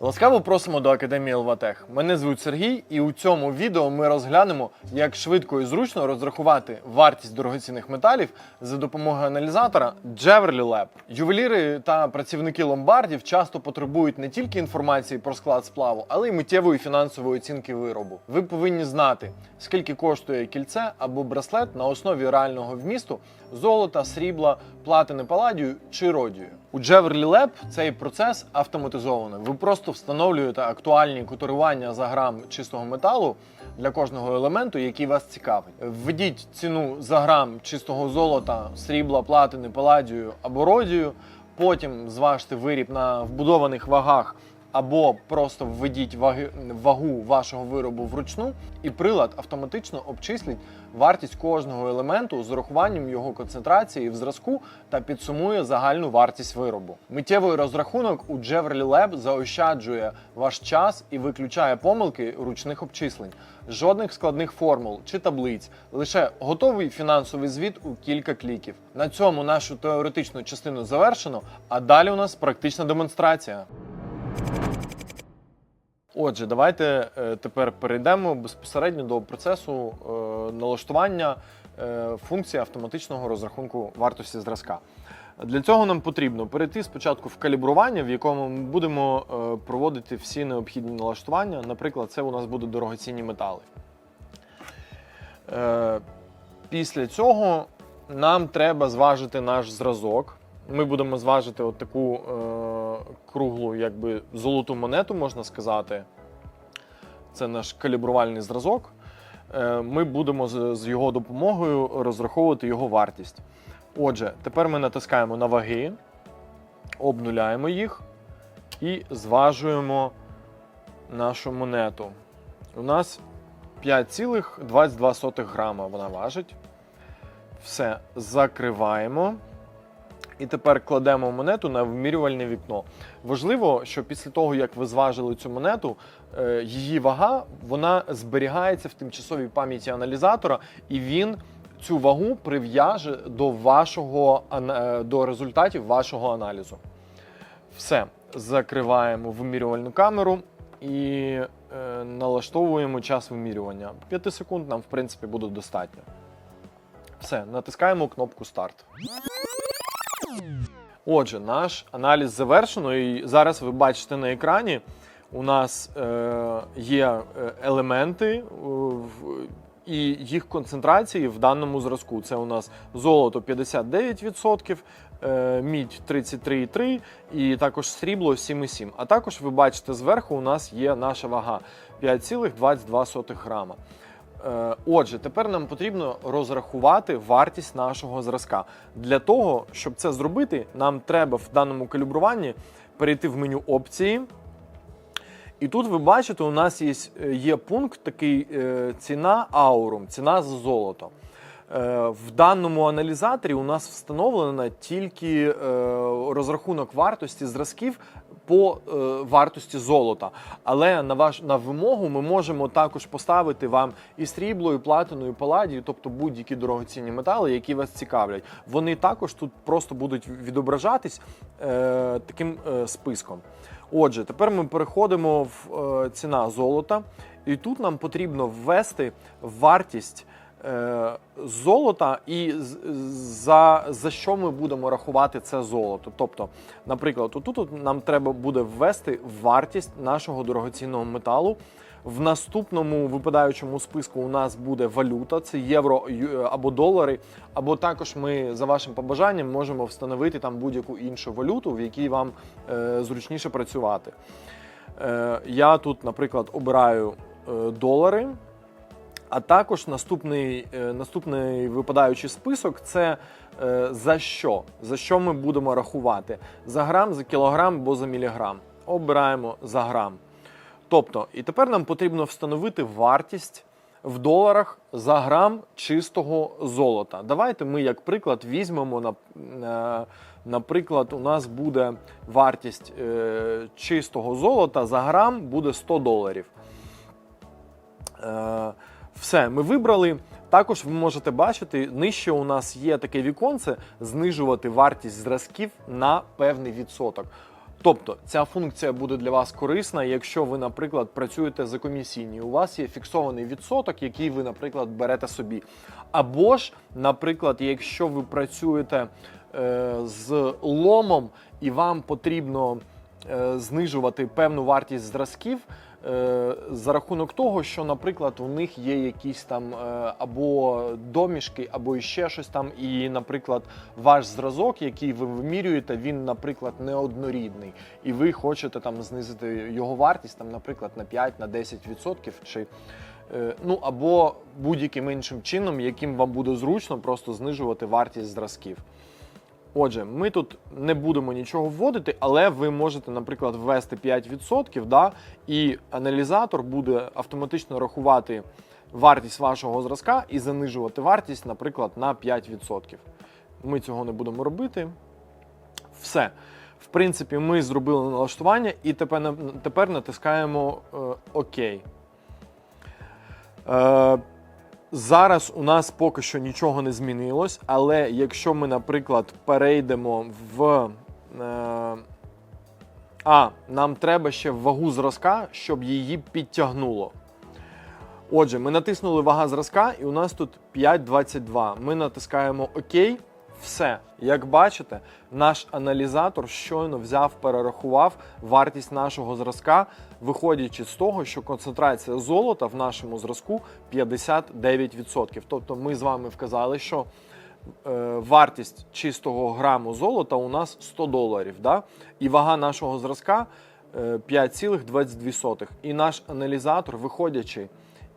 Ласкаво просимо до Академії Елватех. Мене звуть Сергій, і у цьому відео ми розглянемо, як швидко і зручно розрахувати вартість дорогоцінних металів за допомогою аналізатора Jeverly Lab. Ювеліри та працівники ломбардів часто потребують не тільки інформації про склад сплаву, але й миттєвої фінансової оцінки виробу. Ви повинні знати, скільки коштує кільце або браслет на основі реального вмісту золота, срібла, платини паладію чи родію. У Jeverly Lab цей процес автоматизований. Ви просто встановлюєте актуальні котирування за грам чистого металу для кожного елементу, який вас цікавить. Введіть ціну за грам чистого золота, срібла, платини, паладію або родію. Потім зважте виріб на вбудованих вагах або просто введіть ваги, вагу вашого виробу вручну, і прилад автоматично обчислить вартість кожного елементу з урахуванням його концентрації в зразку та підсумує загальну вартість виробу. Миттєвий розрахунок у Jeverly Lab заощаджує ваш час і виключає помилки ручних обчислень. Жодних складних формул чи таблиць, лише готовий фінансовий звіт у кілька кліків. На цьому нашу теоретичну частину завершено, а далі у нас практична демонстрація. Отже, давайте е, тепер перейдемо безпосередньо до процесу е, налаштування е, функції автоматичного розрахунку вартості зразка. Для цього нам потрібно перейти спочатку в калібрування, в якому ми будемо проводити всі необхідні налаштування. Наприклад, це у нас будуть дорогоцінні метали. Після цього нам треба зважити наш зразок. Ми будемо зважити от таку круглу, якби золоту монету, можна сказати. Це наш калібрувальний зразок. Е, ми будемо з, з його допомогою розраховувати його вартість. Отже, тепер ми натискаємо на ваги, обнуляємо їх і зважуємо нашу монету. У нас 5,22 грама вона важить. Все, закриваємо. І тепер кладемо монету на вимірювальне вікно. Важливо, що після того, як ви зважили цю монету, е, її вага вона зберігається в тимчасовій пам'яті аналізатора, і він цю вагу прив'яже до вашого е, до результатів вашого аналізу. Все, закриваємо вимірювальну камеру і е, налаштовуємо час вимірювання. 5 секунд нам, в принципі, буде достатньо. Все, натискаємо кнопку старт. Отже, наш аналіз завершено, і зараз ви бачите на екрані. У нас е, є е, елементи е, в- і їх концентрації в даному зразку. Це у нас золото 59%, е, мідь 33,3% і також срібло 7,7%. А також ви бачите зверху у нас є наша вага 5,22 грама. Е, Отже, тепер нам потрібно розрахувати вартість нашого зразка. Для того, щоб це зробити, нам треба в даному калібруванні перейти в меню опції. І тут ви бачите, у нас є, є пункт такий е, ціна аурум, ціна за золото. Е, в даному аналізаторі у нас встановлено тільки е, розрахунок вартості зразків по е, вартості золота. Але на ваш на вимогу ми можемо також поставити вам і срібло, і платину, і паладію, тобто будь-які дорогоцінні метали, які вас цікавлять. Вони також тут просто будуть відображатись е, таким е, списком. Отже, тепер ми переходимо в е, ціна золота, і тут нам потрібно ввести вартість золота і за, за що ми будемо рахувати це золото. Тобто, наприклад, отут от нам треба буде ввести вартість нашого дорогоцінного металу. В наступному випадаючому списку у нас буде валюта, це євро або долари, або також ми за вашим побажанням можемо встановити там будь-яку іншу валюту, в якій вам е, зручніше працювати. Е, я тут, наприклад, обираю е, долари. А також наступний, е, наступний випадаючий список це е, за що? За що ми будемо рахувати? За грам, за кілограм або за міліграм. Обираємо за грам. Тобто, і тепер нам потрібно встановити вартість в доларах за грам чистого золота. Давайте ми, як приклад, візьмемо е, наприклад, у нас буде вартість чистого золота за грам буде 100 доларів. Все, ми вибрали. Також ви можете бачити, нижче у нас є таке віконце знижувати вартість зразків на певний відсоток. Тобто ця функція буде для вас корисна, якщо ви, наприклад, працюєте за комісійні. У вас є фіксований відсоток, який ви, наприклад, берете собі. Або ж, наприклад, якщо ви працюєте е, з ломом і вам потрібно е, знижувати певну вартість зразків. Е, За рахунок того, що, наприклад, у них є якісь там е, або домішки, або ще щось там, і, наприклад, ваш зразок, який ви вимірюєте, він, наприклад, неоднорідний, і ви хочете там знизити його вартість, там, наприклад, на 5 на 10%, чи е, ну або будь-яким іншим чином, яким вам буде зручно просто знижувати вартість зразків. Отже, ми тут не будемо нічого вводити, але ви можете, наприклад, ввести 5%, да, і аналізатор буде автоматично рахувати вартість вашого зразка і занижувати вартість, наприклад, на 5%. Ми цього не будемо робити. Все. В принципі, ми зробили налаштування і тепер, тепер натискаємо е, ОК. Е, Зараз у нас поки що нічого не змінилось, але якщо ми, наприклад, перейдемо в. Е, а, нам треба ще вагу зразка, щоб її підтягнуло. Отже, ми натиснули вага зразка, і у нас тут 5,22. Ми натискаємо ОК. Все, як бачите, наш аналізатор щойно взяв, перерахував вартість нашого зразка, виходячи з того, що концентрація золота в нашому зразку 59%. Тобто ми з вами вказали, що е, вартість чистого граму золота у нас 100 доларів, да? і вага нашого зразка е, 5,22. І наш аналізатор, виходячи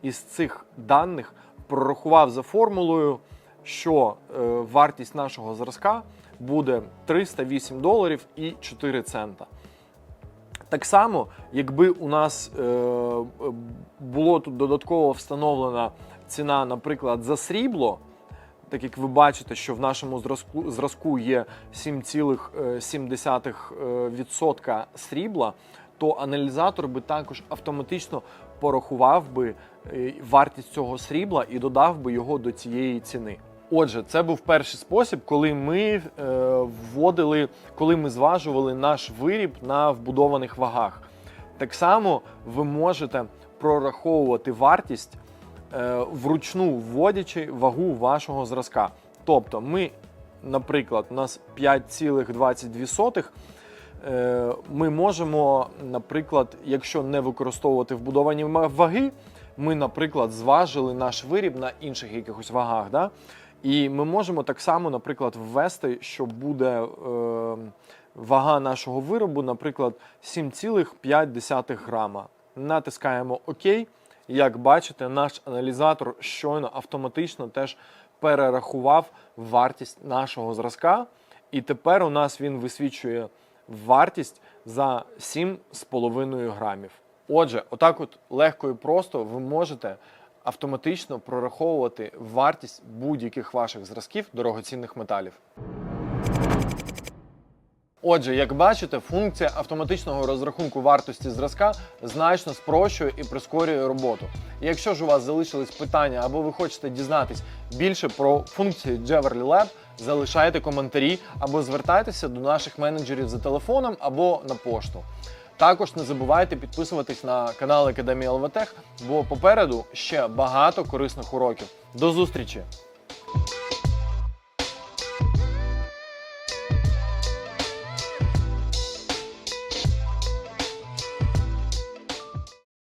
із цих даних, прорахував за формулою, що е, вартість нашого зразка буде 308 доларів і 4 цента. Так само, якби у нас е, е, було тут додатково встановлена ціна, наприклад, за срібло, так як ви бачите, що в нашому зразку, зразку є 7,7% срібла, то аналізатор би також автоматично порахував би е, вартість цього срібла і додав би його до цієї ціни. Отже, це був перший спосіб, коли ми е, вводили, коли ми зважували наш виріб на вбудованих вагах. Так само ви можете прораховувати вартість е, вручну вводячи вагу вашого зразка. Тобто, ми, наприклад, у нас 5,22. е, Ми можемо, наприклад, якщо не використовувати вбудовані ваги, ми, наприклад, зважили наш виріб на інших якихось вагах. Да? І ми можемо так само, наприклад, ввести, що буде е, вага нашого виробу, наприклад, 7,5 грама. Натискаємо ОК. Як бачите, наш аналізатор щойно автоматично теж перерахував вартість нашого зразка, і тепер у нас він висвічує вартість за 7,5 грамів. Отже, отак от легко і просто ви можете автоматично прораховувати вартість будь-яких ваших зразків дорогоцінних металів. Отже, як бачите, функція автоматичного розрахунку вартості зразка значно спрощує і прискорює роботу. Якщо ж у вас залишились питання або ви хочете дізнатись більше про функції Jeverly Lab, залишайте коментарі або звертайтеся до наших менеджерів за телефоном або на пошту. Також не забувайте підписуватись на канал Академії ЛВТех, бо попереду ще багато корисних уроків. До зустрічі!